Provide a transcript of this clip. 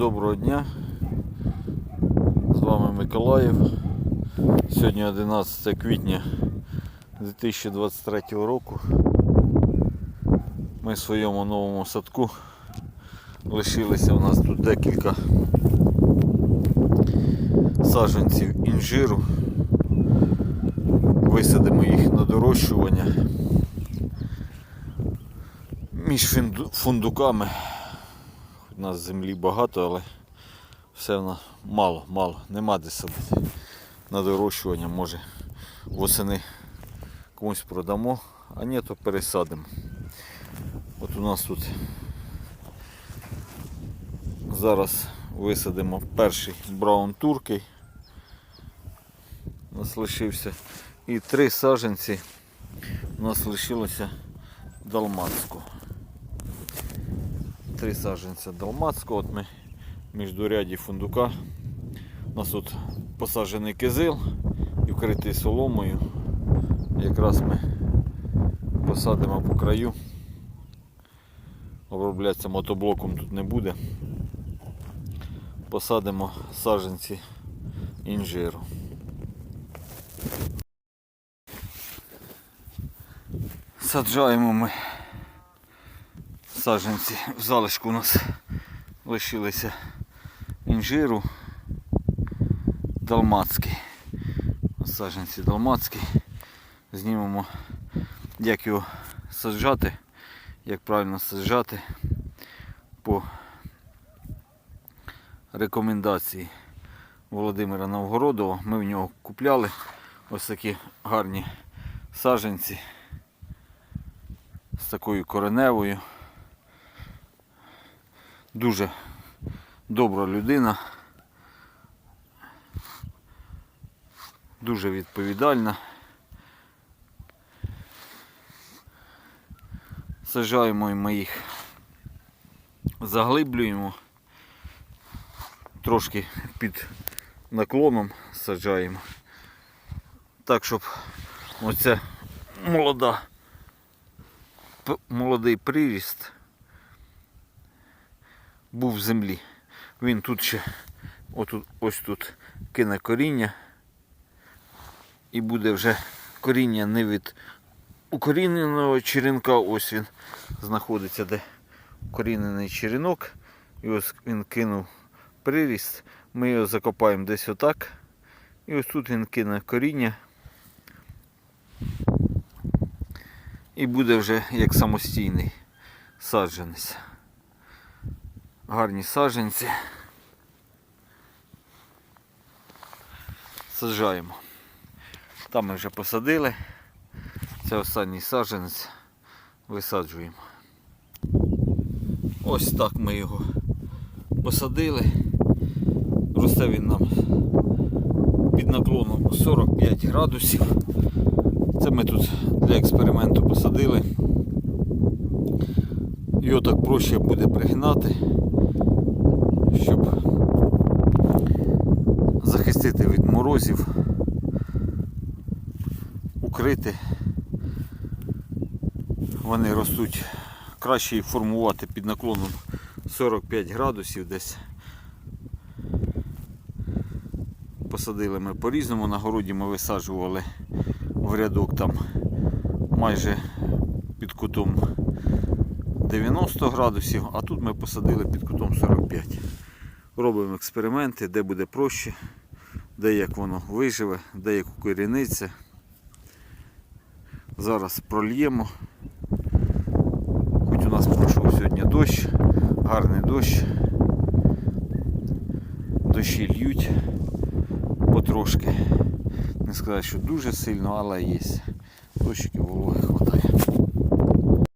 доброго дня. З вами Миколаїв. Сьогодні 11 квітня 2023 року. Ми в своєму новому садку лишилися у нас тут декілька саджанців інжиру. Висадимо їх на дорощування. Між фундуками у нас землі багато, але все в нас мало, мало, нема де садити. На дорощування може восени комусь продамо, а ні, то пересадимо. От у нас тут зараз висадимо перший браун туркий. У нас лишився. І три саджанці у нас лишилося далматського три саджанця далматського. От ми між ряді фундука. У нас тут посаджений кизил і вкритий соломою. Якраз ми посадимо по краю. Оброблятися мотоблоком тут не буде. Посадимо саджанці інжиру. Саджаємо ми саджанці в залишку у нас лишилися інжиру далмацький. Саджанці далмацький. Знімемо, як його саджати, як правильно саджати по рекомендації Володимира Новгородова. Ми в нього купляли ось такі гарні саджанці з такою кореневою. Дуже добра людина. Дуже відповідальна. Саджаємо ми їх, заглиблюємо, трошки під наклоном саджаємо. Так, щоб оце молода, молодий приріст був в землі. Він тут ще отут, ось тут кине коріння і буде вже коріння не від укоріненого черенка, ось він знаходиться, де укорінений черенок. І ось він кинув приріст. Ми його закопаємо десь отак. І ось тут він кине коріння. І буде вже як самостійний саджанець гарні саджанці. Саджаємо. Там ми вже посадили. Це останній саджанець. Висаджуємо. Ось так ми його посадили. Росте він нам під наклоном 45 градусів. Це ми тут для експерименту посадили. Його так проще буде пригнати, щоб захистити від морозів, укрити. Вони ростуть краще їх формувати під наклоном 45 градусів десь. Посадили ми по-різному, на городі ми висаджували в рядок там майже під кутом 90 градусів, а тут ми посадили під кутом 45. Робимо експерименти, де буде проще, де як воно виживе, де як укоріниться. Зараз прольємо. Хоч у нас пройшов сьогодні дощ, гарний дощ. Дощі льють потрошки. Не сказати, що дуже сильно, але є. Дощиків вологи вистачає.